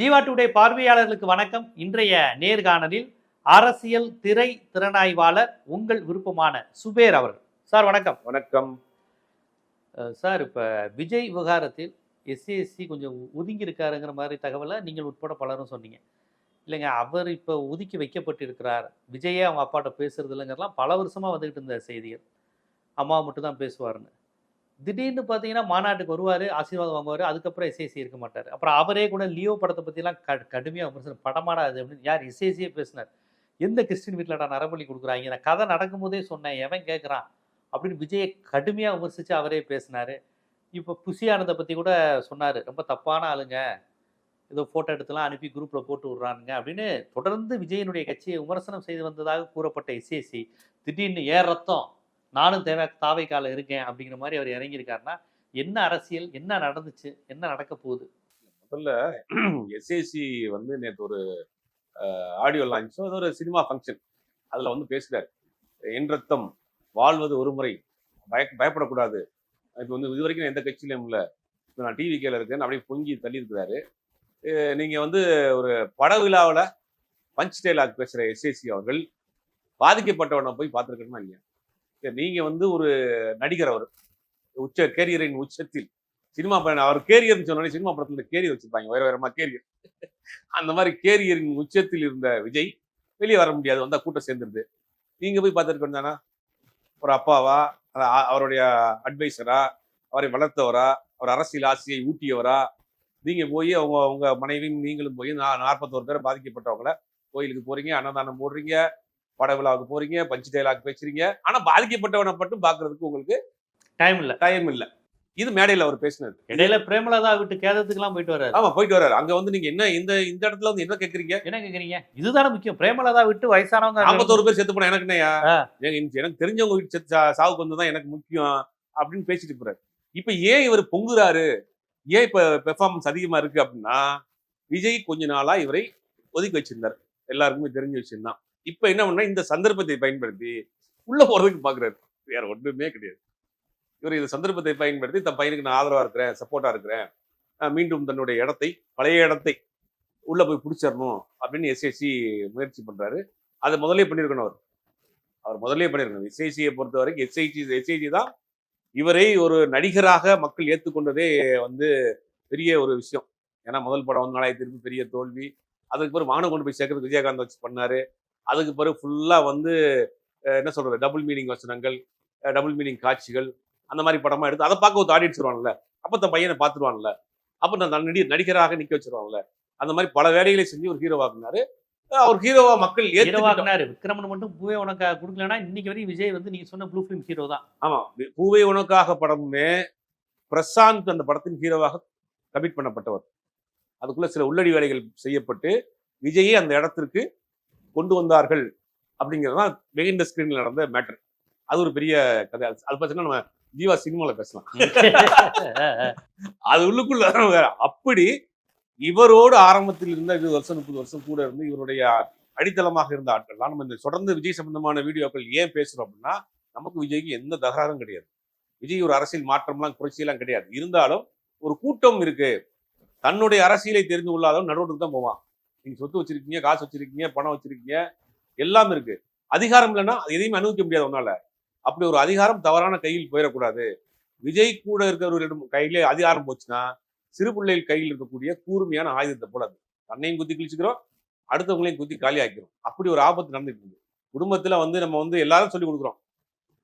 Jeeva today பார்வையாளர்களுக்கு வணக்கம். இன்றைய நேர்காணலில் அரசியல் திரை திறனாய்வாளர் உங்கள் விருப்பமான சுபேர் அவர்கள். சார் வணக்கம். வணக்கம். சார் இப்போ விஜய் விவகாரத்தில் எஸ்சிஎஸ்சி கொஞ்சம் ஒதுங்கி இருக்காருங்கிற மாதிரி தகவலை நீங்கள் உட்பட பலரும் சொன்னீங்க. இல்லைங்க அவர் இப்போ ஒதுக்கி வைக்கப்பட்டிருக்கிறார். விஜயே அவங்க அப்பாட்ட பேசுறது இல்லைங்கிறலாம் பல வருஷமாக வந்துக்கிட்டு இருந்த செய்திகள். அம்மா மட்டும் தான் பேசுவார்னு திடீர்னு பார்த்தீங்கன்னா மாநாட்டுக்கு வருவார் ஆசீர்வாதம் வாங்குவார் அதுக்கப்புறம் இசைசி இருக்க மாட்டார். அப்புறம் அவரே கூட லியோ படத்தை பற்றிலாம் க கடுமையாக விமர்சனம் படமாடா அது அப்படின்னு யார் இசைசியே பேசினார். எந்த கிறிஸ்டின் வீட்டில்டா நரபலி கொடுக்குறாங்க? நான் கதை நடக்கும்போதே சொன்னேன் எவன் கேட்குறான் அப்படின்னு விஜயை கடுமையாக விமர்சித்து அவரே பேசினார். இப்போ புசியானதை பற்றி கூட சொன்னார் ரொம்ப தப்பான ஆளுங்க. ஏதோ ஃபோட்டோ எடுத்துலாம் அனுப்பி குரூப்பில் போட்டு விட்றானுங்க அப்படின்னு தொடர்ந்து விஜயனுடைய கட்சியை விமர்சனம் செய்து வந்ததாக கூறப்பட்ட இசைசி திடீர்னு ஏ ரத்தம் நானும் தேவை தாவை கால இருக்கேன் அப்படிங்கிற மாதிரி அவர் இறங்கியிருக்காருன்னா என்ன அரசியல் என்ன நடந்துச்சு என்ன நடக்க போகுது? முதல்ல எஸ்ஏசி வந்து நேற்று ஒரு ஆடியோ லான்ச்சோ அது ஒரு சினிமா ஃபங்க்ஷன் அதில் வந்து பேசுகிறார் என் ரத்தம் வாழ்வது ஒரு முறை பய பயப்படக்கூடாது. இப்போ வந்து இது வரைக்கும் எந்த கட்சியிலும் இல்லை. இப்போ நான் டிவி கேல இருக்கேன்னு அப்படியே பொங்கி தள்ளி இருக்கிறாரு நீங்கள் வந்து ஒரு பட விழாவில் பஞ்ச் டைலாக் பேசுகிற எஸ்ஏசி அவர்கள் பாதிக்கப்பட்டவனை போய் பார்த்துருக்கணுமா இல்லையா? நீங்கள் வந்து ஒரு நடிகர் அவர். உச்ச கேரியரின் உச்சத்தில். சினிமா படம் அவர் கேரியர்னு சொன்னோடனே சினிமா படத்துல கேரியர் வச்சிருப்பாங்க. வேற வேறமா கேரியர் அந்த மாதிரி கேரியரின் உச்சத்தில் இருந்த விஜய் வெளியே வர முடியாது. வந்தா கூட்டம் சேர்ந்துருது. நீங்க போய் பார்த்துருக்க வேண்டானா ஒரு அப்பாவா? அவருடைய அட்வைசரா அவரை வளர்த்தவரா? அவர் அரசியல் ஆசையை ஊட்டியவரா? நீங்க போய் அவங்க உங்க மனைவியும் நீங்களும் போய் நான் நாற்பத்தோரு பேர் பாதிக்கப்பட்டவங்கள கோயிலுக்கு போறீங்க அன்னதானம் போடுறீங்க பட விழாவுக்கு போறீங்க பஞ்சு டைலாக் பேசுறீங்க. ஆனா பாதிக்கப்பட்டவனை மட்டும் பாக்குறதுக்கு உங்களுக்கு டைம் இல்லை. டைம் இல்ல. இது மேடையில அவர் பேசினது இடையில பிரேமலதா விட்டு கேதத்துக்குலாம் போயிட்டு வர்றாரு. ஆமா போயிட்டு வர்றாரு. அங்க வந்து நீங்க என்ன இந்த இந்த இடத்துல வந்து என்ன கேக்குறீங்க? என்ன கேக்குறீங்க? இதுதானே முக்கியம். பிரேமலதா விட்டு வயசானவங்க ஐம்பத்தோரு பேர் செத்து போனா எனக்கு என்னையா. எனக்கு தெரிஞ்சவங்க வீட்டு செத்து சாவுக்கு வந்ததுதான் எனக்கு முக்கியம் அப்படின்னு பேசிட்டு போறாரு. இப்ப ஏன் இவர் பொங்குறாரு? ஏன் இப்ப பெர்ஃபார்மன்ஸ் அதிகமா இருக்கு அப்படின்னா விஜய் கொஞ்ச நாளா இவரை ஒதுக்கி வச்சிருந்தார். எல்லாருக்குமே தெரிஞ்ச விஷயம் தான் இப்ப என்ன பண்ணா இந்த சந்தர்ப்பத்தை பயன்படுத்தி உள்ள போறதுக்கு பாக்குறாரு. வேற ஒன்றுமே கிடையாது. இவர் இந்த சந்தர்ப்பத்தை பயன்படுத்தி தன் பையனுக்கு நான் ஆதரவா இருக்கிறேன் சப்போர்ட்டா இருக்கிறேன். மீண்டும் தன்னுடைய இடத்தை பழைய இடத்தை உள்ள போய் பிடிச்சிடணும் அப்படின்னு எஸ்எஸ்சி முயற்சி பண்றாரு. அதை முதலே பண்ணியிருக்கணும் அவர். அவர் முதலே பண்ணியிருக்கணும். எஸ்ஐசியை பொறுத்த வரைக்கும் எஸ்ஐசி எஸ்ஐசி தான் இவரை ஒரு நடிகராக மக்கள் ஏற்றுக்கொண்டதே வந்து பெரிய ஒரு விஷயம். ஏன்னா முதல் படம் வந்து நாலாயிரத்தி பெரிய தோல்வி. அதுக்கு பிறகு வானம் கொண்டு போய் சேர்க்கறது விஜயகாந்த் வச்சு பண்ணாரு. அதுக்கு பிறகு ஃபுல்லா வந்து என்ன சொல்றது டபுள் மீனிங் வசனங்கள் டபுள் மீனிங் காட்சிகள் அந்த மாதிரி படமா எடுத்து அதை பார்க்க ஒரு ஆடியன்ஸ் வருவான்ல அப்ப தன் பையனை பார்த்துருவான்ல அப்ப நான் நடி நடிகராக நிக்க வச்சிருவான்ல அந்த மாதிரி பல வேலைகளை செஞ்சு ஒரு ஹீரோவாக்குனாரு அவர் ஹீரோவா மக்கள் ஹீரோவாக்குனாரு விக்ரமன் மட்டும் பூவே உனக்கு கொடுக்கலன்னா இன்னைக்கு வரையும் விஜய் வந்து நீங்க சொன்ன ப்ளூ ஃபிலிம் ஹீரோ தான். ஆமா பூவே உனக்காக படமுமே பிரசாந்த் அந்த படத்தின் ஹீரோவாக கமிட் பண்ணப்பட்டவர். அதுக்குள்ள சில உள்ளடி வேலைகள் செய்யப்பட்டு விஜயை அந்த இடத்திற்கு கொண்டு வந்தார்கள் அப்படிங்கிறதுதான் வெகிண்ட ஸ்கிரீன்ல நடந்த மேட்டர் அது ஒரு பெரிய கதை. அது பார்த்தீங்கன்னா நம்ம ஜீவா சினிமாவில் பேசலாம். அது உள்ளுக்குள்ள வேற. அப்படி இவரோடு ஆரம்பத்தில் இருந்த இருபது வருஷம் முப்பது வருஷம் கூட இருந்து இவருடைய அடித்தளமாக இருந்த ஆட்கள் நம்ம இந்த தொடர்ந்து விஜய் சம்பந்தமான வீடியோக்கள் ஏன் பேசுறோம் அப்படின்னா நமக்கு விஜய்க்கு எந்த தகராறும் கிடையாது. விஜய் ஒரு அரசியல் மாற்றம்லாம் குறைச்சியெல்லாம் கிடையாது. இருந்தாலும் ஒரு கூட்டம் இருக்கு. தன்னுடைய அரசியலை தெரிந்து கொள்ளாதவன் நடுவோட்டுக்கு தான் போவான். நீங்க சொத்து வச்சிருக்கீங்க காசு வச்சிருக்கீங்க பணம் வச்சிருக்கீங்க எல்லாம் இருக்கு. அதிகாரம் இல்லைன்னா எதையும் எதையுமே அனுபவிக்க முடியாது உன்னால. அப்படி ஒரு அதிகாரம் தவறான கையில் போயிடக்கூடாது. விஜய் கூட இருக்கிறவர்களிடம் கையிலே அதிகாரம் போச்சுன்னா சிறு பிள்ளைகள் கையில் இருக்கக்கூடிய கூர்மையான ஆயுதத்தை போல அது. தன்னையும் குத்தி கிழிச்சுக்கிறோம் அடுத்தவங்களையும் குத்தி காலி ஆக்கிறோம் அப்படி ஒரு ஆபத்து நடந்துட்டு இருக்கு. குடும்பத்துல வந்து நம்ம வந்து எல்லாரும் சொல்லி கொடுக்குறோம்.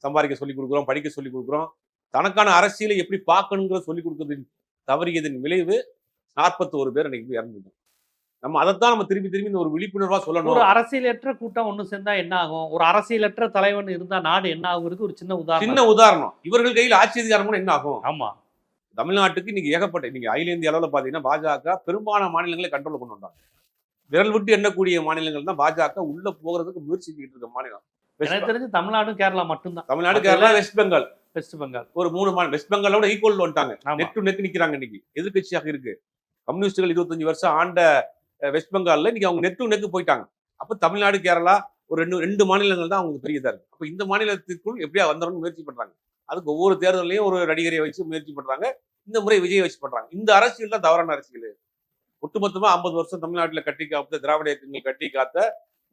சம்பாதிக்க சொல்லி கொடுக்குறோம் படிக்க சொல்லி கொடுக்குறோம். தனக்கான அரசியலை எப்படி பார்க்கணுங்கிறத சொல்லி கொடுக்கறதின் தவறியதன் விளைவு நாற்பத்தோரு பேர் அன்னைக்கு இறந்துட்டோம் நம்ம அதைத்தான் நம்ம திருப்பி திரும்பி இந்த ஒரு விழிப்புணர்வா ஒரு சொல்லணும் அரசியலற்ற கூட்டம் ஒண்ணு சேர்ந்தா என்ன ஆகும்? ஒரு அரசியலற்ற தலைவன் இருந்தா நாடு என்ன ஆகுறது ஒரு சின்ன உதாரணம். சின்ன உதாரணம். இவர்கள் கையில் ஆட்சி அதிகாரம் என்ன ஆகும்? ஆமா. தமிழ்நாட்டுக்கு இன்னைக்கு ஏகப்பட்ட இன்னைக்கு அகில இந்திய அளவில் பார்த்தீங்கன்னா பாஜக பெரும்பாலான மாநிலங்களை கண்ட்ரோல் கொண்டு வந்தாங்க. விரல் விட்டு எண்ணக்கூடிய மாநிலங்கள் தான் பாஜக உள்ள போகிறதுக்கு முயற்சி செஞ்சுட்டு இருக்க மாநிலம். எனக்கு தெரிஞ்சு தமிழ்நாடும் கேரளா மட்டும்தான். தமிழ்நாடு கேரளா வெஸ்ட் பெங்கால் வெஸ்ட் பெங்கால் ஒரு மூணு மாநிலம் வெஸ்ட் பெங்காலோட ஈக்குவல் வந்துட்டாங்க. நெக் டு நெக் நிக்கிறாங்க இன்னைக்கு. எதிர்க்கட்சியாக இருக்கு. கம்யூனிஸ்டுகள் இருபத்தஞ்சு வருஷம் ஆண்ட வெஸ்ட் பெங்காலில் இன்னைக்கு அவங்க நெட்டு நெக்கு போயிட்டாங்க. அப்போ தமிழ்நாடு கேரளா ஒரு ரெண்டு ரெண்டு மாநிலங்கள் தான் அவங்களுக்கு பெரியதாக இருக்குது அப்போ இந்த மாநிலத்திற்குள் எப்படியா வந்துடணும்னு முயற்சி பண்ணுறாங்க அதுக்கு ஒவ்வொரு தேர்தலையும் ஒரு நடிகரை வச்சு முயற்சி பண்றாங்க. இந்த முறை விஜய் வச்சு பண்றாங்க. இந்த அரசியல் தான் தவறான அரசியல். ஒட்டுமொத்தமாக ஐம்பது வருஷம் தமிழ்நாட்டில் கட்டி காத்த திராவிட இயக்கங்கள் கட்டி காத்த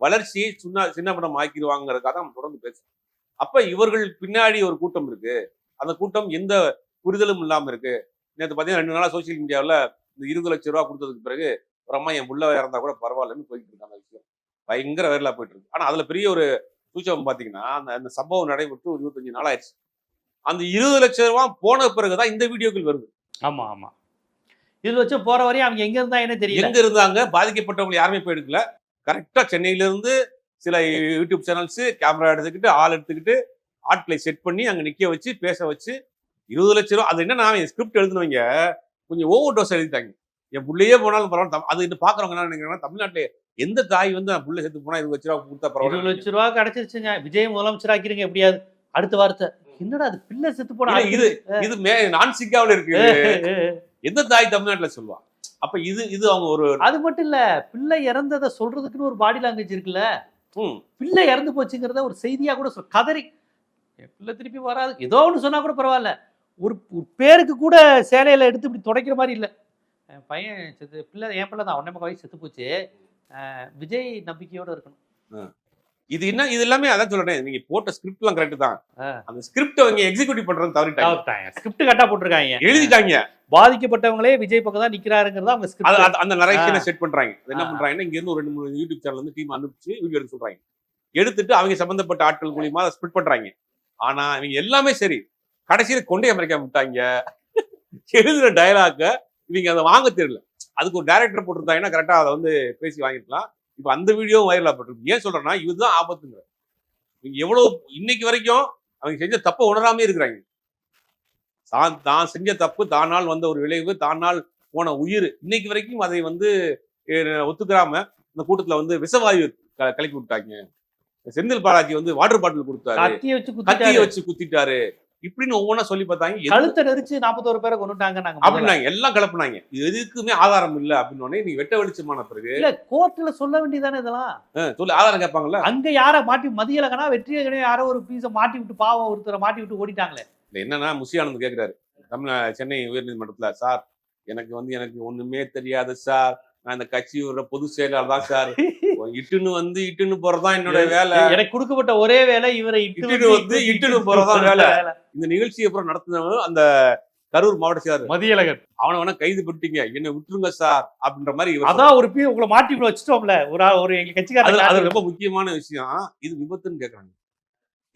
வளர்ச்சியை சின்ன சின்னப்படம் ஆக்கிடுவாங்கிறதுக்காக நம்ம தொடர்ந்து பேசுறோம் அப்போ இவர்கள் பின்னாடி ஒரு கூட்டம் இருக்கு. அந்த கூட்டம் எந்த புரிதலும் இல்லாம இருக்கு. நேற்று பார்த்தீங்கன்னா ரெண்டு நாளாக சோசியல் மீடியாவில் இந்த இருபது லட்சம் ரூபா கொடுத்ததுக்கு பிறகு ஒரு அம்மா என் புள்ள இறந்தா கூட பரவாயில்லன்னு போயிட்டு இருக்கு அந்த விஷயம். பயங்கர வேரலா போயிட்டு இருக்கு. ஆனா அதுல பெரிய ஒரு சூச்சகம் பாத்தீங்கன்னா அந்த அந்த சம்பவம் நடைபெற்று ஒரு இருபத்தஞ்சு நாள் ஆயிடுச்சு. அந்த இருபது லட்சம் ரூபா போன பிறகுதான் இந்த வீடியோக்கள் வருது. ஆமா ஆமா. இதுல வச்சு போற வரையும் அவங்க எங்க இருந்தாங்கன்னு தெரியல. எங்க இருந்தாங்க? பாதிக்கப்பட்டவங்க யாருமே போய் எடுக்கல கரெக்டா சென்னையில இருந்து சில யூடியூப் சேனல்ஸ் கேமரா எடுத்துக்கிட்டு ஆள் எடுத்துக்கிட்டு ஆட்களை செட் பண்ணி அங்க நிக்க வச்சு பேச வச்சு இருபது லட்சம் ரூபா அது என்ன நான் ஸ்கிரிப்ட் எழுதுனவங்க கொஞ்சம் ஓவர் டோஸ் எழுதிட்டாங்க. என் புள்ளையே போனாலும் பரவாயில்ல. அது இன்னும் பாக்குறவங்க என்ன நினைக்கிறாங்கன்னா தமிழ்நாட்டுல எந்த தாய் வந்து புள்ள செத்து போனா இருபது லட்ச ரூபா கொடுத்தா இருபது பரவாயில்ல லட்ச ரூபா கிடைச்சிருச்சுங்க. விஜய் முதலமைச்சர் ஆக்கிருங்க எப்படியாவது. அடுத்த வார்த்தை. என்னடா அது பிள்ளை செத்து போனா இது இது மே நான் சிக்காவில் இருக்கு எந்த தாய் தமிழ்நாட்டுல சொல்லுவா? அப்ப இது இது அவங்க ஒரு அது மட்டும் இல்ல பிள்ளை இறந்ததை சொல்றதுக்குன்னு ஒரு பாடி லாங்குவேஜ் இருக்குல்ல? பிள்ளை இறந்து போச்சுங்கிறத ஒரு செய்தியா கூட சொல் கதறி. பிள்ளை திருப்பி வராது. ஏதோ ஒன்று சொன்னா கூட பரவாயில்ல. ஒரு ஒரு பேருக்கு கூட சேலையில எடுத்து இப்படி துடைக்கிற மாதிரி இல்லை. என் பையன் செத்து பிள்ளை என் பிள்ளை தான் ஒன்னே வயசு செத்து போச்சு. விஜய் நம்பிக்கையோட இருக்கணும். இது என்ன இது எல்லாமே அதான் சொல்றேன் நீங்க போட்ட ஸ்கிரிப்ட் எல்லாம் கரெக்ட் தான். அந்த ஸ்கிரிப்ட் அவங்க எக்ஸிக்யூட்டிவ் பண்றது தவறிட்டாங்க. ஸ்கிரிப்ட் கட்டா போட்டிருக்காங்க. எழுதிட்டாங்க. பாதிக்கப்பட்டவங்களே விஜய் பக்கம் தான் நிக்கிறாருங்கிறதா அவங்க ஸ்கிரிப்ட் அந்த நரேஷனை செட் பண்றாங்க. என்ன. பண்றாங்கன்னா இங்க இருந்து ஒரு ரெண்டு மூணு யூடியூப் சேனல் வந்து டீம் அனுப்பிச்சு வீடியோ எடுக்க சொல்றாங்க. எடுத்துட்டு அவங்க சம்பந்தப்பட்ட ஆட்கள் மூலியமா அதை ஸ்பிட் பண்றாங்க. ஆனா இவங்க எல்லாமே சரி. கடைசியில கொண்டே அமெரிக்கா விட்டாங்க. எழுதுற டயலாக்க இவங்க அதை வாங்க தெரியல. அதுக்கு ஒரு டைரக்டர் போட்டிருந்தாங்கன்னா கரெக்டா அதை வந்து பேசி வாங்கிக்கலாம். இப்ப அந்த வீடியோ வைரலா போட்டிருக்கு. ஏன் சொல்றேன்னா இதுதான் ஆபத்துங்க. இவங்க எவ்வளவு இன்னைக்கு வரைக்கும் அவங்க செஞ்ச தப்பை உணராமே இருக்கிறாங்க. தான் தான் செஞ்ச தப்பு தானால் வந்த ஒரு விளைவு தானால் போன உயிர் இன்னைக்கு வரைக்கும் அதை வந்து ஒத்துக்கிறாம இந்த கூட்டத்துல வந்து விஷவாயு க- கலக்கி விட்டாங்க. செந்தில் பாலாஜி வந்து வாட்டர் பாட்டில் கொடுத்தாரு. கத்திய வச்சு குத்திட்டாரு. இப்படின்னு ஒவ்வொன்றா சொல்லி பார்த்தாங்க. கழுத்தை நெரிச்சு நாற்பத்தோரு பேரை கொண்டுட்டாங்க நாங்க. அப்படின்னாங்க. எல்லாம் கலப்புனாங்க. இது எதுக்குமே ஆதாரம் இல்ல அப்படின்னு உடனே நீ வெட்ட வெளிச்சமான பிறகு இல்ல கோர்ட்ல சொல்ல வேண்டியதானே இதெல்லாம்? சொல்லி. ஆதாரம் கேட்பாங்கல்ல? அங்க யார மாட்டி மதியலகனா வெற்றியகனே யாரோ ஒரு பீஸ மாட்டி விட்டு பாவம் ஒருத்தரை மாட்டி விட்டு ஓடிட்டாங்களே. இல்ல என்னன்னா முசியானந்த் கேக்குறாரு. தமிழ் சென்னை உயர்நீதிமன்றத்துல சார் எனக்கு வந்து எனக்கு ஒண்ணுமே தெரியாது சார். நான் இந்த கட்சியோட பொதுச் செயலாளர் தான் சார். இட்டுன்னு வந்து இட்டுன்னு போறதுதான் என்னோட வேலை. எனக்கு கொடுக்கப்பட்ட ஒரே வேலை இவரை இட்டு இட்டுன்னு வந்து இட்டுன்னு போறதுதான் வேலை. இந்த நிகழ்ச்சியை அப்புறம் நடத்தினவங்க அந்த கரூர் மாவட்ட செயலர் மதியழகன் அவனை வேணா கைது பண்ணிட்டீங்க. என்ன விட்டுருங்க சார் அப்படின்ற மாதிரி அதான் ஒரு பீ உங்களை மாட்டி வச்சிட்டோம்ல. ஒரு ஒரு எங்க அது கட்சிக்காரன் அது ரொம்ப முக்கியமான விஷயம். இது விபத்துன்னு கேக்குறாங்க.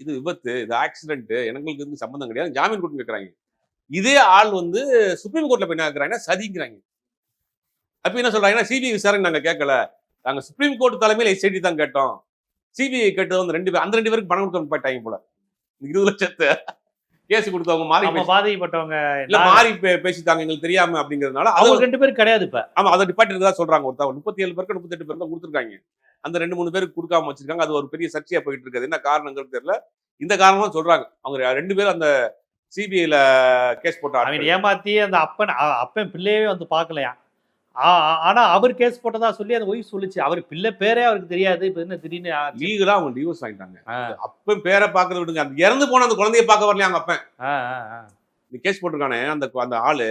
இது விபத்து இது ஆக்சிடென்ட் எனக்கு வந்து சம்பந்தம் கிடையாது. ஜாமீன் கொடுத்து கேக்குறாங்க. இதே ஆள் வந்து சுப்ரீம் கோர்ட்ல போய் என்ன சதிங்கிறாங்க அப்ப என்ன சொல்றாங்கன்னா சிபிஐ விசாரணை நாங்க கேட்கல நாங்க சுப்ரீம் கோர்ட் தலைமையில எஸ்ஐடி தான் கேட்டோம். சிபிஐ கேட்டது வந்து ரெண்டு பேர் அந்த ரெண்டு பேருக்கு பணம் கொடுக்க போயிட்டாங்க போல. இருபது லட்சத்தை கேஸ் கொடுத்தவங்க மாறி பாதிக்கப்பட்டவங்க இல்ல மாறி பேசிட்டாங்க எங்களுக்கு தெரியாம அப்படிங்கறதுனால அவங்க ரெண்டு பேரும் கிடையாது இப்ப. ஆமா அதை டிபார்ட்மெண்ட் தான் சொல்றாங்க ஒருத்தர் முப்பத்தி ஏழு பேருக்கு முப்பத்தெட்டு பேருக்கு தான் கொடுத்துருக்காங்க. அந்த ரெண்டு மூணு பேருக்கு கொடுக்காம வச்சிருக்காங்க அது ஒரு பெரிய சர்ச்சையா போயிட்டு இருக்குது. என்ன காரணங்கிறது தெரியல. இந்த காரணமா சொல்றாங்க. அவங்க ரெண்டு பேரும் அந்த சிபிஐல கேஸ் போட்ட அவன் ஆட்கள். ஏமாத்தி அந்த அப்பன் அப்பன் பிள்ளையவே வந்து பார்க்கலையா ஆனா அவர் கேஸ் போட்டதா சொல்லி அந்த ஒய்ஃப் சொல்லுச்சு. அவர் பிள்ளை பேரே அவருக்கு தெரியாது. இப்ப என்ன திடீர்னு ஆச்சு? லீகலா அவங்க டிவோர்ஸ் வாங்கிட்டாங்க ஆ, அப்பன் பேரை பாக்குறத விடுங்க. அந்த இறந்து போன அந்த குழந்தைய பார்க்க வரலையா அவங்க அப்பன். இந்த கேஸ் போட்டிருக்கானே அந்த அந்த ஆளு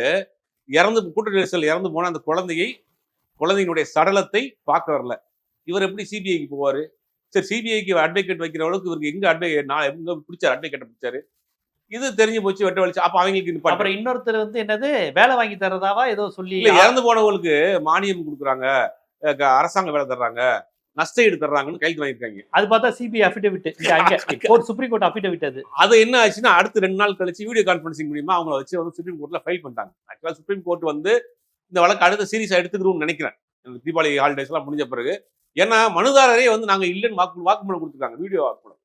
இறந்து கூட்ட நெரிசல் இறந்து போன அந்த குழந்தையை குழந்தையினுடைய சடலத்தை பார்க்க வரல. இவர் எப்படி சிபிஐக்கு போவாரு? சரி சிபிஐக்கு அட்வொகேட் வைக்கிற அளவுக்கு இவருக்கு எங்க அட்வொகேட் நான் எங்க பிடிச்சாரு? அட்வொகேட்டை பிடிச்சாரு. இது தெரிஞ்சு போச்சு வெட்ட வலிச்சு. அப்ப அவங்களுக்கு. அப்புறம் இன்னொருத்தர் வந்து என்னது வேலை வாங்கி தரதாவா ஏதோ சொல்லி இறந்து போனவங்களுக்கு மானியம் கொடுக்குறாங்க அரசாங்க வேலை தர்றாங்க நஷ்ட ஈடு தர்றாங்கன்னு கைது வாங்கியிருக்காங்க அது பார்த்தா சிபிஐ அபிடவிட் அங்க. கோர்ட் சுப்ரீம் கோர்ட் அபிடவிட் அது. அது என்ன ஆச்சுன்னா அடுத்து ரெண்டு நாள் கழிச்சு வீடியோ கான்ஃபரன்சிங் மூலியமா அவங்கள வச்சு வந்து சுப்ரீம் கோர்ட்ல ஃபைல் பண்ணிட்டாங்க. ஆக்சுவலா சுப்ரீம் கோர்ட் வந்து இந்த வழக்கு அடுத்த சீரியஸா எடுத்துக்கிறோம்னு நினைக்கிறேன். தீபாவளி ஹாலிடேஸ் எல்லாம் முடிஞ்ச பிறகு. ஏன்னா மனுதாரரே வந்து நாங்க இல்லைன்னு வாக்கு வாக்குமூலம் கொடுத்துருக்காங்க வீடியோ வாக்குமூலம்.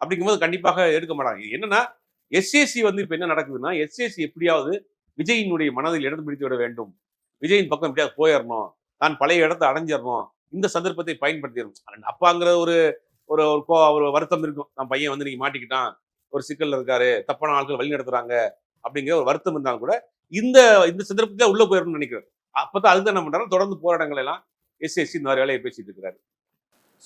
அப்படிங்கும்போது கண்டிப்பாக எடுக்க மாட்டாங்க. என்னன்னா எஸ்ஏசி வந்து இப்போ என்ன நடக்குதுன்னா எஸ்ஏசி எப்படியாவது விஜயினுடைய மனதில் இடம் பிடித்து விட வேண்டும். விஜயின் பக்கம் எப்படியாவது போயிடணும் தான் பழைய இடத்தை அடைஞ்சிடணும் இந்த சந்தர்ப்பத்தை பயன்படுத்திடணும் அப்பாங்கிற ஒரு ஒரு ஒரு கோ- ஒரு வருத்தம் இருக்கும். நம்ம பையன் வந்து நீங்க மாட்டிக்கிட்டான். ஒரு சிக்கல்ல இருக்காரு. தப்பான ஆட்கள் வழி நடத்துறாங்க. அப்படிங்கிற ஒரு வருத்தம் இருந்தாலும் கூட இந்த இந்த சந்தர்ப்பத்தை உள்ள போயிடணும்னு நினைக்கிறார். அப்பதான் அதுதான் என்ன பண்றாரு? தொடர்ந்து போராட்டங்கள் எல்லாம் எஸ்எஸ்சி இந்த மாதிரி வேலையை பேசிட்டு இருக்கிறாரு.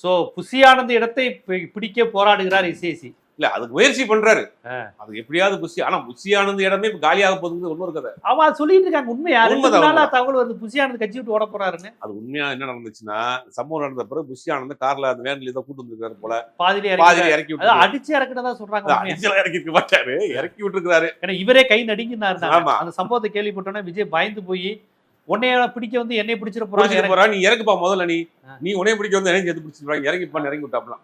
ஸோ புசியானந்த இடத்தை பிடிக்க போராடுகிறார் எஸ்ஏசி இல்ல அதுக்கு முயற்சி பண்றாரு. ஆ. அது எப்படியாவது புஷி ஆனா புஷி ஆனந்த் இடமே காலியாக போகுதுங்கிறது இன்னொரு கதை அவன் சொல்லிட்டு இருக்காங்க உண்மையா? உண்மைதான், தகவல் வருது புசியானது கட்சி விட்டு ஓட போறாருன்னு. அது உண்மையா என்ன நடந்துச்சுன்னா சம்பவம் நடந்த பிறகு புஷி ஆனந்த் கார்ல அந்த வேன்ல ஏதோ கூட்டு வந்திருக்காரு போல. பாதியிலே பாதியில இறக்கி விட்டு அடிச்சு இறக்குனதா சொல்றாங்க இறக்கி இருக்க மாட்டாரு இறக்கி விட்டுருக்காரு ஏன்னா இவரே கை நடுங்கினாரு ஆமா. அந்த சம்பவத்தை கேள்விப்பட்டோன்னே விஜய் பயந்து போய் உன்னைய பிடிக்க வந்து என்னை பிடிச்சிட போறாங்க. போறா நீ இறக்குப்பா முதல்ல நீ. நீ உனைய பிடிக்க வந்து இறங்கி எடுத்து பிடிச்சிருவாங்க இறங்கிப்பான்னு இறங்கி விட்டாப்லாம்.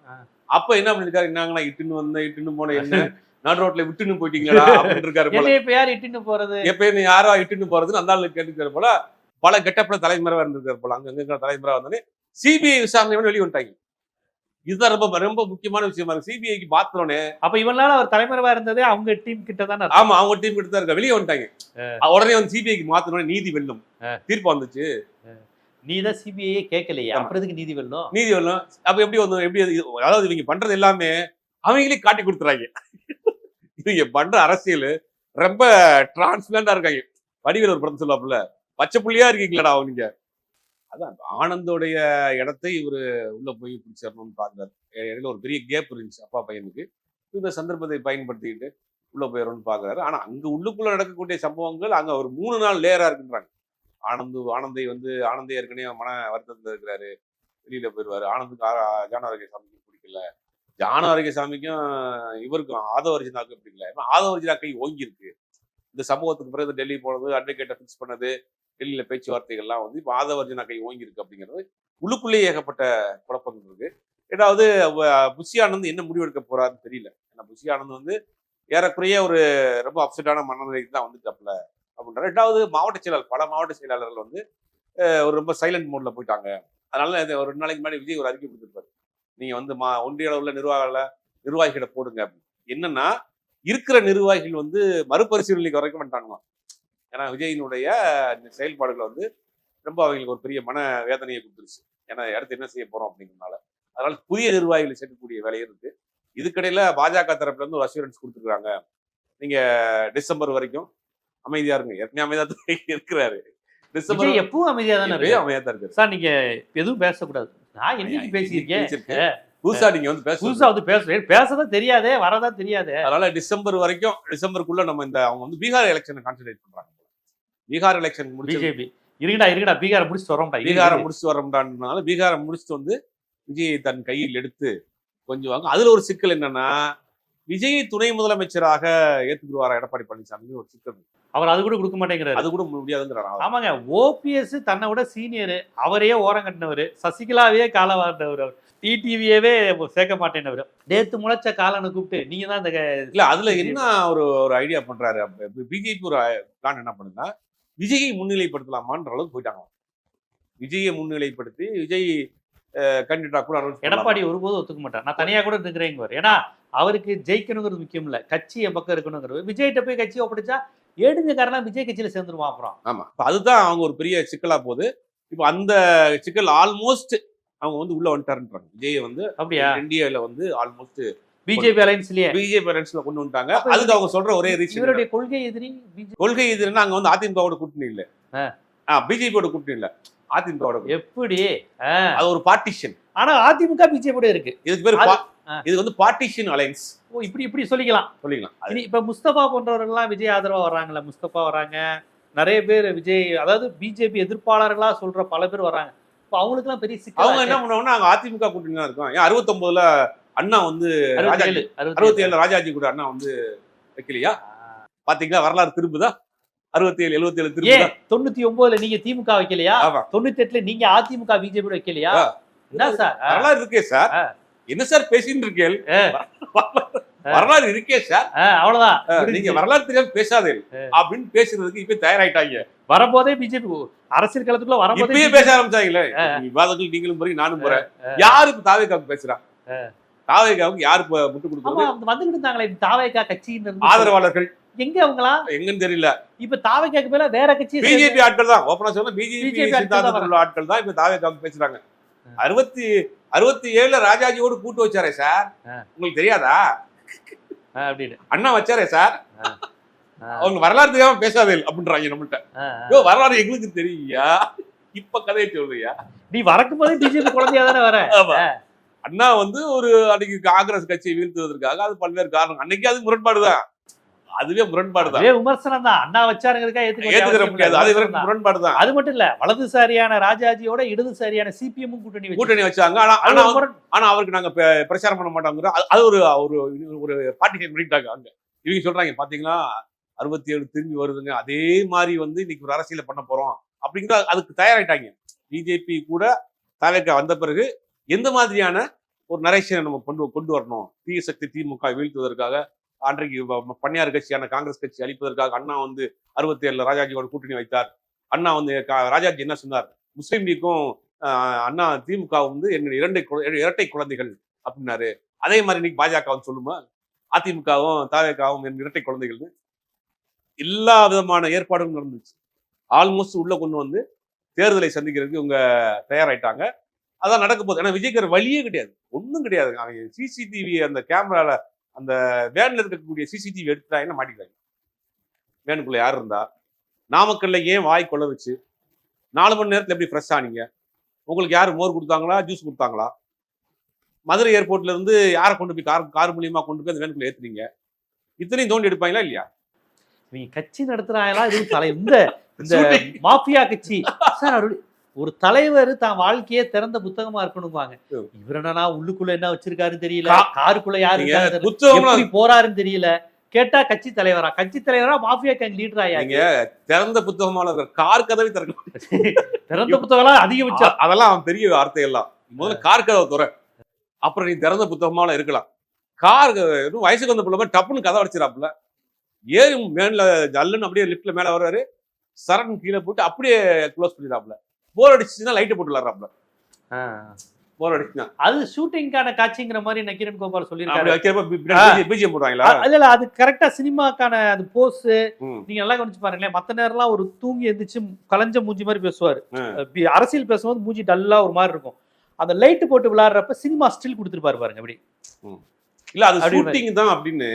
அப்ப என்ன பண்ணிருக்காரு? என்னங்க நான் இட்டுன்னு வந்தேன் இட்டுன்னு போன என்ன? நடு ரோட்ல விட்டுன்னு போயிட்டீங்களா? அப்படின்னு இருக்காரு போல. இப்ப யார் இட்டுன்னு போறது? எப்ப நீ யாரோ இட்டுன்னு போறதுன்னு அந்த ஆளு கேட்டுக்காரு போல. பல கெட்டப்ல தலைமுறை இருந்திருக்காரு போல. அங்க இருக்கிற தலைமுறை வந்தோடனே சிபிஐ விசாரணை வெளியே வந்துட்டாங்க. இதுதான் ரொம்ப ரொம்ப முக்கியமான விஷயமா. இருக்கு சிபிஐக்கு பாத்துறோன்னே அப்ப நாள் அவர் தலைமறைவா இருந்ததே அவங்க டீம் கிட்ட தானே ஆமா அவங்க டீம் கிட்ட தான் இருக்கா. வெளியே வந்துட்டாங்க. உடனே வந்து சிபிஐக்கு மாத்தணும்னே நீதி வெல்லும். தீர்ப்பு வந்துச்சு. நீ தான் சிபிஐ கேட்கலையா. அப்புறம் எதுக்கு நீதி வெல்லும். நீதி வெல்லும். அப்ப எப்படி வந்து எப்படி அது- அதாவது இவங்க பண்றது எல்லாமே அவங்களே காட்டி கொடுத்துறாங்க. இவங்க பண்ற அரசியல் ரொம்ப டிரான்ஸ்பிளண்டா இருக்காங்க. வடிவேல் ஒரு படம் சொல்லுவாப்புல பச்சை புள்ளியா இருக்கீங்களடா அவங்க அதான் ஆனந்தோடைய இடத்தை இவரு உள்ளே போய் பிடிச்சிடணும்னு பார்க்குறாரு. இடையில ஒரு பெரிய கேப் இருந்துச்சு அப்பா பையனுக்கு. இந்த சந்தர்ப்பத்தை பயன்படுத்திக்கிட்டு உள்ள போயிடணும்னு பாக்குறாரு ஆனா அங்க உள்ளுக்குள்ள நடக்கக்கூடிய சம்பவங்கள் அங்க ஒரு மூணு நாள் லேயராக இருக்குன்றாங்க. ஆனந்து ஆனந்தை வந்து ஆனந்தை ஏற்கனவே மன வருத்தத்தில் இருக்கிறாரு. வெளியில போயிடுவாரு. ஆனந்துக்கு ஆ- சாமிக்கு பிடிக்கல. ஜான ஆரோக்கியசாமிக்கும் இவருக்கும் ஆதவ பிடிக்கல. ஏன்னா ஆதவ கை ஓங்கி இருக்கு இந்த சம்பவத்துக்கு பிறகு டெல்லி போனது அட்வொகேட்டை ஃபிக்ஸ் பண்ணது டெல்லியில் பேச்சுவார்த்தைகள்லாம் வந்து இப்போ ஆதவ கை ஓங்கியிருக்கு அப்படிங்கிறது உள்ளுக்குள்ளேயே ஏகப்பட்ட குழப்பங்கள் இருக்கு. ரெண்டாவது அவ- புஷி ஆனந்த் என்ன முடிவெடுக்க போறாருன்னு தெரியல. ஏன்னா புஷி ஆனந்த் வந்து ஏறக்குறைய ஒரு ரொம்ப அப்செட்டான மனநிலைக்கு தான் வந்துட்டாப்ல அப்படின்ற ரெண்டாவது மாவட்ட செயலாளர் பல மாவட்ட செயலாளர்கள் வந்து ஒரு ரொம்ப சைலண்ட் மோட்ல போயிட்டாங்க. அதனால ஒரு ரெண்டு நாளைக்கு முன்னாடி விஜய் ஒரு அறிக்கை கொடுத்துருப்பாரு. நீங்க வந்து மா ஒன்றிய அளவுல நிர்வாக நிர்வாகிகளை போடுங்க அப்படின்னு. என்னன்னா இருக்கிற நிர்வாகிகள் வந்து மறுபரிசீலனைக்கு வரைக்கும் பண்ணிட்டாங்களாம் ஏன்னா விஜயினுடைய செயல்பாடுகளை வந்து ரொம்ப அவங்களுக்கு ஒரு பெரிய மன வேதனையை கொடுத்துருச்சு. ஏன்னா அடுத்து என்ன செய்ய போறோம் அப்படிங்கிறதுனால. அதனால புதிய நிர்வாகிகளை சேர்க்கக்கூடிய வேலையும் இருக்கு. இதுக்கடையில பாஜக தரப்புல இருந்து ஒரு அசூரன்ஸ் கொடுத்துருக்காங்க. நீங்க டிசம்பர் வரைக்கும் அமைதியா இருங்க. ஏற்கனவே அமைதியா தான் இருக்கிறாரு. டிசம்பர் எப்பவும் அமைதியா தானே இருக்கு அமைதியா தான் இருக்காரு. சார் நீங்க எதுவும் பேசக்கூடாது. நான் என்னைக்கு பேசியிருக்கேன். புதுசா நீங்க வந்து பேச புதுசா வந்து பேசுறேன். பேசதான் தெரியாதே வரதான் தெரியாதே. அதனால டிசம்பர் வரைக்கும் டிசம்பருக்குள்ள நம்ம இந்த அவங்க வந்து பீகார் எலெக்ஷனை கான்சென்ட்ரேட் பண்றாங்க. பீகார் எலெக்ஷன் முடிச்சு பிஜேபி இருங்கடா இருங்கடா பீகாரை முடிச்சுட்டு வரோம்டா பீகாரை. முடிச்சுட்டு வரமுடான்றனால பீகாரை முடிச்சுட்டு வந்து விஜயை தன் கையில் எடுத்து கொஞ்சம் வாங்க. அதுல ஒரு சிக்கல் என்னன்னா விஜயை துணை முதலமைச்சராக ஏத்துக்குருவாரா எடப்பாடி பழனிசாமி ஒரு சிக்கல். அவர் அது கூட கொடுக்க மாட்டேங்கிறாரு. அது கூட முடியாதுங்கிறார். ஆமாங்க ஓபிஎஸ் தன்னை விட சீனியர் அவரையே ஓரம் கட்டினவர். சசிகலாவே கால வார்ந்தவர் அவர். டிடிவியவே சேர்க்க மாட்டேன்னவர் நேத்து முளைச்ச காலனை கூப்பிட்டு நீங்க தான் இந்த இல்ல அதுல என்ன ஒரு ஒரு ஐடியா பண்றாரு? பிஜேபி ஒரு பிளான் என்ன பண்ணுன்னா விஜயை முன்னிலைப்படுத்தலாமான்ற அளவுக்கு போயிட்டாங்க. விஜயை முன்னிலைப்படுத்தி விஜய் கண்டிப்பா கூட எடப்பாடி ஒருபோதும் ஒத்துக்க மாட்டார். நான் தனியா கூட நிக்கிறேங்க ஏன்னா அவருக்கு ஜெயிக்கணுங்கிறது முக்கியம் இல்ல. கட்சி என் பக்கம் இருக்கணுங்கிறது. விஜய்கிட்ட போய் கட்சி ஒப்படைச்சா ஏடுங்கக்காரனா விஜய் கட்சியில சேர்ந்துருவான் அப்புறம். ஆமா. இப்ப அதுதான் அவங்க ஒரு பெரிய சிக்கலா போகுது. இப்போ அந்த சிக்கல் ஆல்மோஸ்ட் அவங்க வந்து உள்ள வந்துட்டாருன்றாங்க. விஜய் வந்து அப்படியா? இந்தியாவில வந்து ஆல்மோஸ்ட் பிஜேபி அலைன்ஸ்லயே பிஜேபி பேரண்ட்ஸ்ல கொண்டு வந்துட்டாங்க. அதுக்கு அவங்க சொல்ற ஒரே ரீசன் இவருடைய கொள்கை எதிரி கொள்கை எதிர்னா அங்க வந்து அதிமுகவோட கூட்டணி இல்ல. பிஜேபியோட கூட்டணி இல்ல. அதிமுகவோட. எப்படி. அது ஒரு பார்ட்டிஷன் ஆனா அதிமுக பிஜேபியோட இருக்கு. இதுக்கு பேர். இது வந்து பார்ட்டிஷன் அலைன்ஸ் ஓ இப்படி இப்படி சொல்லிக்கலாம். சொல்லிக்கலாம். இப்ப முஸ்தபா போன்றவர்கள்லாம் விஜய் ஆதரவா வர்றாங்கல்ல முஸ்தபா வராங்க. நிறைய பேர் விஜய் அதாவது பிஜேபி எதிர்ப்பாளர்களா சொல்ற பல பேர் வராங்க இப்போ அவங்களுக்குலாம் பெரிய சிக்கல் அவங்க என்ன பண்ணுவாங்கன்னா அங்க அதிமுக கூட்டணி தான் இருக்கும். ஏன் அறுபத்தொன்பதுல அண்ணா வந்து ராஜாஜி. அறுபத்தி ஏழுல ராஜாஜி கூட அண்ணா வந்து வைக்கலையா? பாத்தீங்களா? வரலாறு திரும்புதா? அறுபத்தி ஏழு எழுபத்தி ஏழு ஏன் திரும்புதா? தொண்ணூத்தி ஒன்பதுல நீங்க திமுக வைக்கலையா? தொண்ணூத்தி எட்டுல நீங்க அதிமுக பிஜேபி வைக்கலையா. என்ன சார்? வரலாறு இருக்கே சார். என்ன சார் பேசிட்டு இருக்கேன். வரலாறு இருக்கே சார். அவ்வளவுதான். நீங்க வரலாறு தெரியாம பேசாதே. அப்படின்னு பேசுறதுக்கு இப்ப தயாராயிட்டாங்க. வரும்போதே பிஜேபி அரசியல் களத்துக்குள்ள BJP பேச ஆரம்பிச்சாங்களே. விவாதங்கள் நீங்களும் போறீங்க நானும் போறேன் யாரு இப்ப தாவேக்காவுக்கு பேசுறா? ஆ. தாவேக்காவுக்கு யாரு முட்டு கொடுக்குறது வந்துகிட்டு இருந்தாங்களே தாவேக்கா கட்சின்னு இருந்து. ஆதரவாளர்கள். எங்க அவங்களாம் எங்கன்னு தெரியல. இப்ப தாவேக்காக்கு மேல வேற கட்சி பிஜேபி ஆட்கள் தான். ஓப்பனா சொன்னா பிஜேபி BJP ஆட்கள் தான் சித்தாந்தத்தில் ஆட்கள் தான் இப்ப தாவேக்காவுக்கு பேசுறாங்க. அறுபத்தி அறுபத்தி ஏழுல ராஜாஜியோடு கூட்டு வச்சாரே சார். உங்களுக்கு தெரியாதா? அப்படின்னு. அண்ணா வச்சாரே சார். அவங்க வரலாறு தெரியாம பேசாதே அப்படின்றாங்க நம்மள்ட்ட. வரலாறு எங்களுக்கு தெரியுயா இப்ப கதையை சொல்றியா? நீ வரக்கும் போதே பிஜேபி குழந்தையா தானே வர? அண்ணா வந்து ஒரு அன்னைக்கு காங்கிரஸ் கட்சியை வீழ்த்துவதற்காக அது பல்வேறு காரணம் அன்னைக்கு அது முரண்பாடுதான் அதுவே முரண்பாடுதான் அதே விமர்சனம் தான். அண்ணா வச்சாருங்கிறதுக்காக ஏத்துக்கிற ஏத்துக்க முடியாது. அது இவருக்கு முரண்பாடுதான் அது மட்டும் இல்ல வலதுசாரியான ராஜாஜியோட இடதுசாரியான சிபிஎம் கூட்டணி கூட்டணி வச்சாங்க. ஆனா ஆனா அவருக்கு நாங்க பிரச்சாரம் பண்ண மாட்டோங்கிற அது- ஒரு ஒரு ஒரு பார்ட்டி பண்ணிட்டாங்க அங்க. இவங்க சொல்றாங்க பாத்தீங்களா? அறுபத்தி ஏழு திரும்பி வருதுங்க. அதே மாதிரி வந்து இன்னைக்கு ஒரு அரசியல பண்ண போறோம். அப்படிங்கிற அதுக்கு தயாராயிட்டாங்க. பிஜேபி கூட தலைக்க வந்த பிறகு எந்த மாதிரியான ஒரு நரேஷனை நம்ம கொண்டு கொண்டு வரணும்? தீய சக்தி திமுக வீழ்த்துவதற்காக அன்றைக்கு பன்னியார் கட்சியான காங்கிரஸ் கட்சி அளிப்பதற்காக அண்ணா வந்து அறுபத்தி ஏழுல ராஜாஜியோட கூட்டணி வைத்தார். அண்ணா வந்து கா- ராஜாஜி என்ன சொன்னார்? முஸ்லீம் லீக்கும் அண்ணா திமுக வந்து என்னுடைய இரண்டை இரட்டை குழந்தைகள் அப்படின்னாரு. அதே மாதிரி இன்னைக்கு பாஜக வந்து சொல்லுமா? அதிமுகவும் தாவேக்காவும் என் இரட்டை குழந்தைகள்னு. எல்லா விதமான ஏற்பாடும் நடந்துச்சு. ஆல்மோஸ்ட் உள்ள கொண்டு வந்து தேர்தலை சந்திக்கிறதுக்கு இவங்க தயாராயிட்டாங்க. அதான் நடக்க போகுது ஏன்னா விஜய்க்கு வழியே கிடையாது. ஒன்றும் கிடையாது. அவங்க சிசிடிவி அந்த கேமரால அந்த வேன்ல இருக்கக்கூடிய சிசிடிவி எடுத்துட்டாங்கன்னா மாட்டிக்கிறாங்க? வேனுக்குள்ள யார் இருந்தா? நாமக்கல்ல ஏன் வாய் கொள்ள வச்சு? நாலு மணி நேரத்துல எப்படி ஃப்ரெஷ் ஆனீங்க உங்களுக்கு யார் மோர் கொடுத்தாங்களா? ஜூஸ் கொடுத்தாங்களா? மதுரை ஏர்போர்ட்ல இருந்து யாரை கொண்டு போய் கார் கார் மூலியமா கொண்டு போய் அந்த வேனுக்குள்ள ஏத்துனீங்க இத்தனையும் தோண்டி எடுப்பாங்களா இல்லையா? நீங்க கட்சி நடத்துறாங்களா? இது தலை இந்த. மாஃபியா கட்சி. சார் ஒரு தலைவர் தான் வாழ்க்கையே திறந்த புத்தகமா இருக்கணும்பாங்க. இவர் என்னன்னா உள்ளுக்குள்ள என்ன வச்சிருக்காருன்னு தெரியல? காருக்குள்ள யாரு போறாருன்னு தெரியல. கேட்டா கட்சி தலைவரா? கட்சி தலைவரா மாஃபியா கேங் லீடர் நீங்க திறந்த புத்தகமா இருக்கிற கார் கதவை திறக்க திறந்த புத்தகம் அதிகபட்சம். அ- அதெல்லாம் அவன் பெரிய வார்த்தை எல்லாம் முதல்ல கார் கதவை துற. அப்புறம் நீ திறந்த புத்தகமால இருக்கலாம். கார் வயசுக்கு வந்த பிள்ளை டப்புன்னு கதை அடிச்சிடாப்புல ஏறி மேல ஜல்லுன்னு அப்படியே லிஃப்ட்ல மேல வர்றாரு சரண் கீழே போட்டு அப்படியே க்ளோஸ் பண்ணிடாப்புல போர் அடிச்சுன்னா லைட்டை போட்டு விளாட்றாப்புல போர் அடிச்சுனா அது ஷூட்டிங்கான காட்சிங்கிற மாதிரி நக்கீரன் கோபால் அப்படி சொல்லியிருக்காரு பிஜிஎம் போடுறாங்களா? இல்ல இல்ல அது கரெக்டா சினிமாக்கான அது போஸ். நீங்க நல்லா கவனிச்சு பாருங்களேன். மத்த நேரம்லாம் ஒரு தூங்கி எந்திரிச்சு கலைஞ்ச மூஞ்சி மாதிரி பேசுவாரு. அரசியல் பேசும்போது மூஞ்சி டல்லா ஒரு மாதிரி இருக்கும். அந்த லைட் போட்டு விளையாடுறப்ப சினிமா ஸ்டில் கொடுத்துருப்பாரு பாருங்க அப்படி. இல்ல அது ஷூட்டிங் தான் அப்படின்னு.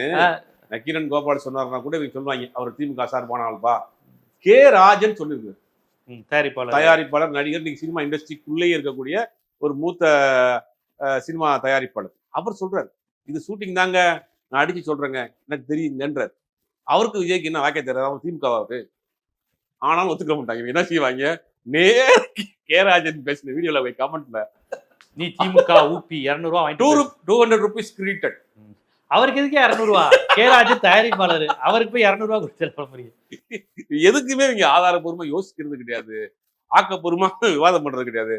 நக்கீரன் கோபால் சொன்னார்னா கூட இவங்க சொல்லுவாங்க அவர் திமுக சார்பான ஆள்பா கே ராஜன் சொல்லிருக்கு ம், தயாரிப்பாளர். தயாரிப்பாளர் நடிகர் நீங்க சினிமா இண்டஸ்ட்ரிக்குள்ளேயே இருக்கக்கூடிய ஒரு மூத்த சினிமா தயாரிப்பாளர். அவர் சொல்றாரு இது ஷூட்டிங் தாங்க நான் அடிச்சு சொல்றேங்க எனக்கு தெரியுங்கன்றார் அவருக்கு விஜய்க்கு என்ன வாக்கிய தெரியாது அவர் திமுக அவரு ஆனாலும் ஒத்துக்க மாட்டாங்க என்ன செய்வாங்க? நேர கேராஜன் பேசின வீடியோல போய் கமெண்ட்ல நீ திமுக ஊபி இருநூறு ரூபா two two hundred rupees created. அவருக்கு எதுக்கு இருநூறு ரூபா கேராஜ் தயாரிப்பாளர். அவருக்கு போய் இருநூறு ரூபா கொடுத்து முடியும். எதுக்குமே இவங்க ஆதாரபூர்வமா யோசிக்கிறது கிடையாது. ஆக்கப்பூர்வமா விவாதம் பண்றது கிடையாது.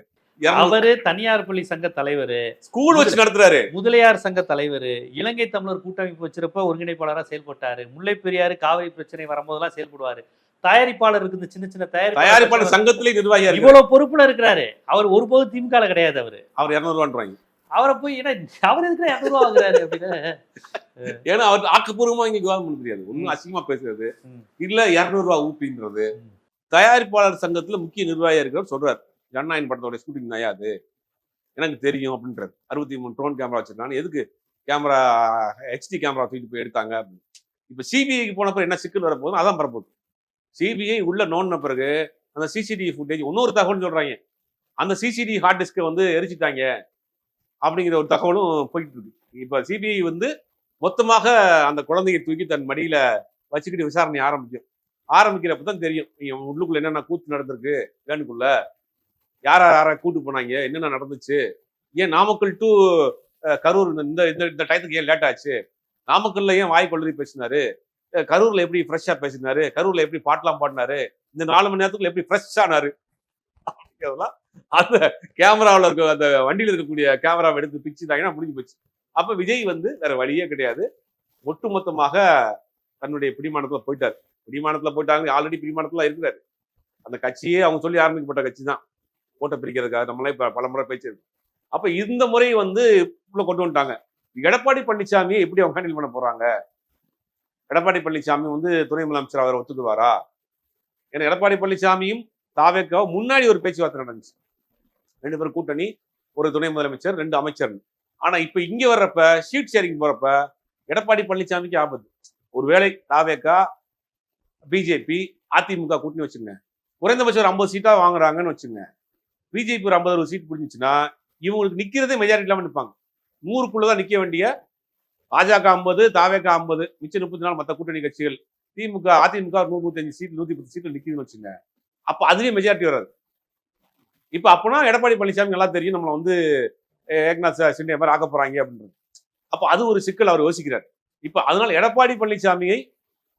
அவரு தனியார் பள்ளி சங்க தலைவர். ஸ்கூல் வச்சு நடத்துறாரு. முதலியார் சங்க தலைவர். இலங்கை தமிழர் கூட்டமைப்பு வச்சிருப்ப ஒருங்கிணைப்பாளரா செயல்பட்டாரு. முல்லை பெரியாறு காவிரி பிரச்சனை வரும்போதெல்லாம் செயல்படுவாரு. தயாரிப்பாளருக்கு இந்த சின்ன சின்ன தயாரிப்பாளர் சங்கத்திலே இருக்கு இவ்வளவு பொறுப்புல இருக்கிறாரு. அவர் ஒருபோதும் திமுக கிடையாது அவரு. அவர் இருநூறு ரூபான்றாங்க அவரை போய் என்ன அவர் எதுக்கு இரநூறு ரூபா வாங்குறாரு அப்படின்னு? ஏன்னா அவர் ஆக்கப்பூர்வமா இங்க விவாதம் பண்ண முடியாது ஒண்ணும் ம். அசிங்கமா பேசுறது. இல்ல இருநூறு ரூபா ஊப்பின்றது. தயாரிப்பாளர் சங்கத்துல முக்கிய நிர்வாகியா இருக்கிறவர் சொல்றாரு. ஜனநாயகன் படத்தோட ஷூட்டிங் நயா அது? எனக்கு தெரியும் அப்படின்றாரு. அறுபத்தி மூணு ட்ரோன் கேமரா வச்சிருக்காங்க. எதுக்கு? கேமரா ஹெச்டி கேமரா தூக்கிட்டு போய் எடுத்தாங்க அப்படின்னு. இப்ப சிபிஐக்கு போனப்ப என்ன சிக்கல் வரப்போகுது? அதான் வரப்போகுது. சிபிஐ உள்ள நோண்டின பிறகு அந்த சிசிடிவி ஃபுட்டேஜ் இன்னொரு தகவல் சொல்றாங்க. அந்த சிசிடிவி ஹார்ட் டிஸ்கை வந்து எரிச்சிட்டாங்க. அப்படிங்கிற ஒரு தகவலும் போயிட்டு இருக்கு இப்போ சிபிஐ வந்து மொத்தமாக அந்த குழந்தையை தூக்கி தன் மடியில வச்சுக்கிட்டு விசாரணை ஆரம்பிக்கும் ஆரம்பிக்கிறப்ப தான் தெரியும். இவன் உள்ளுக்குள்ள என்னென்ன கூத்து நடந்திருக்கு? வேனுக்குள்ள யார் யாரை கூட்டு போனாங்க? என்னென்ன நடந்துச்சு? ஏன் நாமக்கல் டு கரூர் இந்த- இந்த இந்த இந்த டயத்துக்கு ஏன் லேட் ஆச்சு? நாமக்கல்ல ஏன் வாய் கொள்ளறி பேசினாரு? கரூர்ல எப்படி ஃப்ரெஷ்ஷா பேசினாரு? கரூர்ல எப்படி பாட்டெல்லாம் பாடினாரு? இந்த நாலு மணி நேரத்துக்குள்ள எப்படி ஃப்ரெஷ் ஆனாரு? அப்படிங்கிறதெல்லாம் அந்த கேமராவில் இருக்க அந்த வண்டியில் இருக்கக்கூடிய கேமராவை எடுத்து பிச்சுட்டாங்கன்னா முடிஞ்சு போச்சு? அப்போ விஜய் வந்து வேற வழியே கிடையாது. ஒட்டுமொத்தமாக தன்னுடைய பிடிமானத்துல போயிட்டார். பிடிமானத்துல போயிட்டாங்க ஆல்ரெடி பிடிமானத்துல இருக்கிறாரு. அந்த கட்சியே அவங்க சொல்லி ஆரம்பிக்கப்பட்ட கட்சி தான். ஓட்டை பிரிக்கிறதுக்காக நம்மளே இப்ப பலமுறை பேச்சு. அப்ப இந்த முறை வந்து உள்ள கொண்டு வந்துட்டாங்க. எடப்பாடி பழனிசாமியை எப்படி அவங்க ஹேண்டில் பண்ண போறாங்க? எடப்பாடி பழனிசாமி வந்து துணை முதலமைச்சர் அவரை ஒத்துக்குவாரா? ஏன்னா எடப்பாடி பழனிசாமியும் தாவேக்காவும் முன்னாடி ஒரு பேச்சுவார்த்தை நடந்துச்சு. ரெண்டு பேரும் கூட்டணி ஒரு துணை முதலமைச்சர் ரெண்டு அமைச்சர். ஆனா இப்ப இங்கே வர்றப்ப ஷீட் ஷேரிங் போறப்ப எடப்பாடி பழனிசாமிக்கு ஆபத்து. ஒருவேளை தாவேக்கா பிஜேபி அதிமுக கூட்டணி வச்சுங்க. குறைந்தபட்சம் ஒரு ஐம்பது சீட்டா வாங்குறாங்கன்னு வச்சுங்க. பிஜேபி ஒரு ஐம்பது அறுபது சீட் பிடிச்சிச்சுன்னா இவங்களுக்கு நிக்கிறதே மெஜாரிட்டி இல்லாமல் நிற்பாங்க நூறுக்குள்ளதான் நிற்க வேண்டிய பாஜக ஐம்பது தாவேக்கா ஐம்பது மிச்சம் முப்பத்தி நாலு மற்ற கூட்டணி கட்சிகள் திமுக அதிமுக நூறு நூத்தஞ்சு சீட் நூற்றி பத்து சீட்டில் நிற்கிதுன்னு வச்சுங்க. அப்ப அதுலயும் மெஜாரிட்டி வராது. இப்ப அப்பனா எடப்பாடி பழனிசாமி நல்லா தெரியும் நம்மள வந்து ஏக்நாத் சிண்டே மாதிரி ஆக்க போறாங்க அப்படின்றது. அப்ப அது ஒரு சிக்கல் அவர் யோசிக்கிறார். இப்ப அதனால எடப்பாடி பழனிசாமியை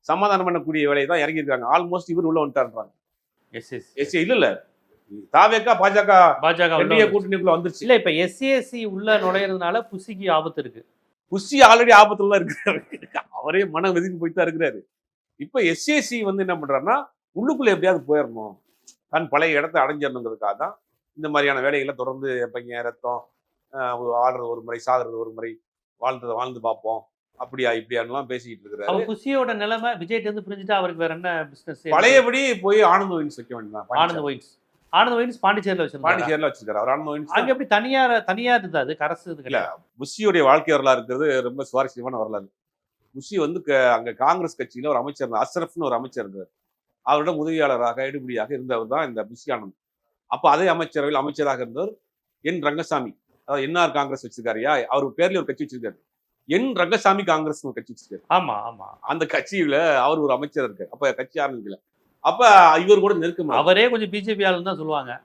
சமாதானம் பண்ணக்கூடிய வேலையை தான் இறங்கியிருக்காங்க. ஆல்மோஸ்ட் இவர் உள்ள வந்துட்டாருன்றாங்க. எஸ் எஸ் எஸ் இல்ல இல்ல. தாவேக்கா பாஜக பாஜக என்டிஏ. கூட்டணிக்குள்ள வந்துருச்சு. இல்ல இப்ப எஸ்சிஎஸ்சி உள்ள நுழையிறதுனால புசிக்கு ஆபத்து இருக்கு. புஷி ஆல்ரெடி ஆபத்துல தான் இருக்கிறாரு. அவரே மன வெதுங்கி போய் தான் இருக்கிறாரு. இப்ப எஸ்ஏசி வந்து என்ன பண்றாருன்னா உள்ளுக்குள்ள எப்படியாவது போயிடணும் தான் பழைய இடத்த அடைஞ்சிடணுங்கிறதுக்காக தான் இந்த மாதிரியான வேலைகளை தொடர்ந்து பையன் ரத்தம் ஆடுறது ஒரு முறை சாகுறது ஒரு முறை வாழ்ந்ததை வாழ்ந்து பார்ப்போம். அப்படியா இப்படியான்லாம் பேசிக்கிட்டு இருக்கிறாரு. அவ புசியோட நிலைமை விஜய்ட்ட இருந்து பிரிஞ்சுட்டா அவருக்கு வேற என்ன பிசினஸ் பழையபடி போய் ஆனந்த் ஒயின்ஸ் வைக்க வேண்டியதான் ஆனந்த் ஒயின்ஸ் ஆனந்த் ஒயின்ஸ் பாண்டிச்சேரியில வச்சிருந்தாங்க பாண்டிச்சேரியில வச்சிருக்காரு. அவர் ஆனந்த் ஒயின்ஸ் அங்க எப்படி தனியார் தனியார் இருந்தா அது கரசு இல்ல புஷியுடைய வாழ்க்கை வரலாறு இருக்கிறது ரொம்ப சுவாரஸ்யமான வரலாறு. புஷி வந்து அங்க காங்கிரஸ் கட்சியில ஒரு அமைச்சர் அஸ்ரஃப்னு ஒரு அமைச்சர் இருந்தார். அவரிடம் உதவியாளராக எடுபடியாக இருந்தவர் தான் இந்த புஷி ஆனந்த் அப்ப அதே அமைச்சரவையில் அமைச்சராக இருந்தவர் என் ரங்கசாமி. அதாவது என்ஆர் காங்கிரஸ் வச்சிருக்காருயா அவர் பேர்ல ஒரு கட்சி வச்சிருக்காரு. என் ரங்கசாமி காங்கிரஸ் ஒரு கட்சி வச்சிருக்காரு. ஆமா ஆமா. அந்த கட்சியில அவர் ஒரு அமைச்சர் இருக்காரு. அப்ப கட்சி ஆரம்பிக்கல. அப்ப இவர் கூட நெருக்கமா அவரே கொஞ்சம் பிஜேபி ஆளுன்னு தான் சொல்லுவாங்க.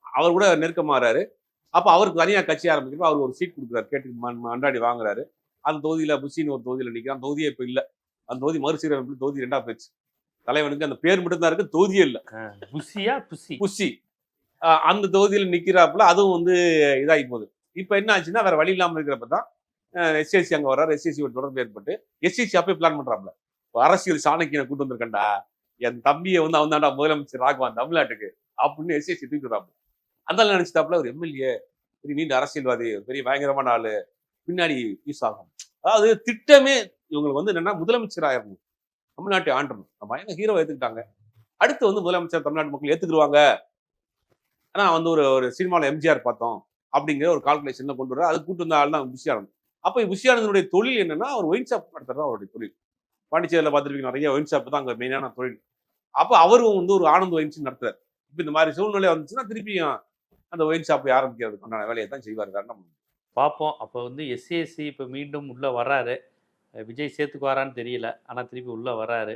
அவர் கூட நெருக்கமாறாரு அப்ப அவருக்கு தனியா கட்சி ஆரம்பிக்கிறப்ப அவர் ஒரு சீட் கொடுக்குறாரு. கேட்டு மண்- மன்றாடி வாங்குறாரு. அந்த தொகுதியில புஷின்னு ஒரு தொகுதியில நிக்கிறான். தொகுதியே இப்ப இல்ல. அந்த தொகுதி மறுசீரமைப்பு தொகுதி ரெண்டா போச்சு. தலைவனுக்கு அந்த பேர் மட்டும் தான் இருக்கு தொகுதியே இல்ல. புசியா புசி? புஷி ஆஹ் அந்த தொகுதியில நிக்கிறாப்புல அதுவும் வந்து இதாகி போகுது. இப்ப என்ன ஆச்சுன்னா வேற வழி இல்லாம இருக்கிறப்ப தான் எஸ்எஸ்சி அங்க வர்றாரு. எஸ்எஸ்சி ஒரு தொடர்பு ஏற்பட்டு எஸ்எஸ்சி அப்பவே பிளான் பண்றாப்ல இப்ப அரசியல் சாணக்கியனை கூட்டு வந்திருக்கேன்டா. என் தம்பியை வந்து அவன் தான்டா முதலமைச்சர் ஆக்குவான் தமிழ்நாட்டுக்கு அப்படின்னு எஸ்எஸ்சி தூக்கி விடுறாப்ல அந்த நினைச்சிட்டாப்புல ஒரு எம்எல்ஏ பெரிய நீண்ட அரசியல்வாதி பெரிய பயங்கரமான ஆளு பின்னாடி யூஸ் ஆகும். அதாவது திட்டமே இவங்களுக்கு வந்து என்னன்னா முதலமைச்சர் ஆயிரணும். தமிழ்நாட்டை ஆண்டணும் பயங்கர ஹீரோ ஏத்துக்கிட்டாங்க அடுத்து வந்து முதலமைச்சர் தமிழ்நாட்டு மக்கள் ஏத்துக்குருவாங்க. ஆனா வந்து ஒரு ஒரு சினிமாவில் எம்ஜிஆர் பார்த்தோம் அப்படிங்கிற ஒரு கால்குலேஷன்ல கொண்டு வர அது கூட்டு வந்த ஆள் தான் புஷியானந்த். அப்போ புஷியானந்தனுடைய தொழில் என்னன்னா அவர் ஒயின் ஷாப் நடத்துறது அவருடைய தொழில். பாண்டிச்சேரியில் பார்த்துருக்கீங்க நிறைய ஒயின் ஷாப் தான் அங்கே மெயினான தொழில். அப்போ அவரும் வந்து ஒரு ஆனந்த ஒயின் ஷாப் நடத்துறாரு. இப்போ இந்த மாதிரி சூழ்நிலை வந்துச்சுன்னா திருப்பியும் அந்த ஒயின் ஷாப்பை ஆரம்பிக்கிறதுக்கான வேலையை தான் செய்வார். காரணம் பார்ப்போம். அப்போ வந்து எஸ்சிஎஸ்சி இப்போ மீண்டும் உள்ளே வர்றாரு. விஜய் சேர்த்துக்குவாரான்னு தெரியல. ஆனால் திருப்பி உள்ளே வராரு.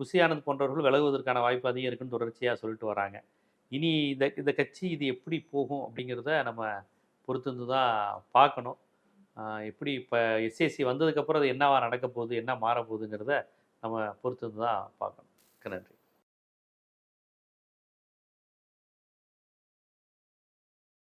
புசி ஆனந்த் போன்றவர்கள் விலகுவதற்கான வாய்ப்பு அதிகம் இருக்குன்னு தொடர்ச்சியாக சொல்லிட்டு வராங்க. இனி இந்த இந்த கட்சி இது எப்படி போகும் அப்படிங்கிறத நம்ம பொறுத்திருந்து தான் பார்க்கணும் எப்படி இப்போ எஸ்எஸ்சி வந்ததுக்கப்புறம் அது என்னவா நடக்க போகுது என்ன மாற போகுதுங்கிறத நம்ம பொறுத்திருந்து தான் பார்க்கணும். நன்றி.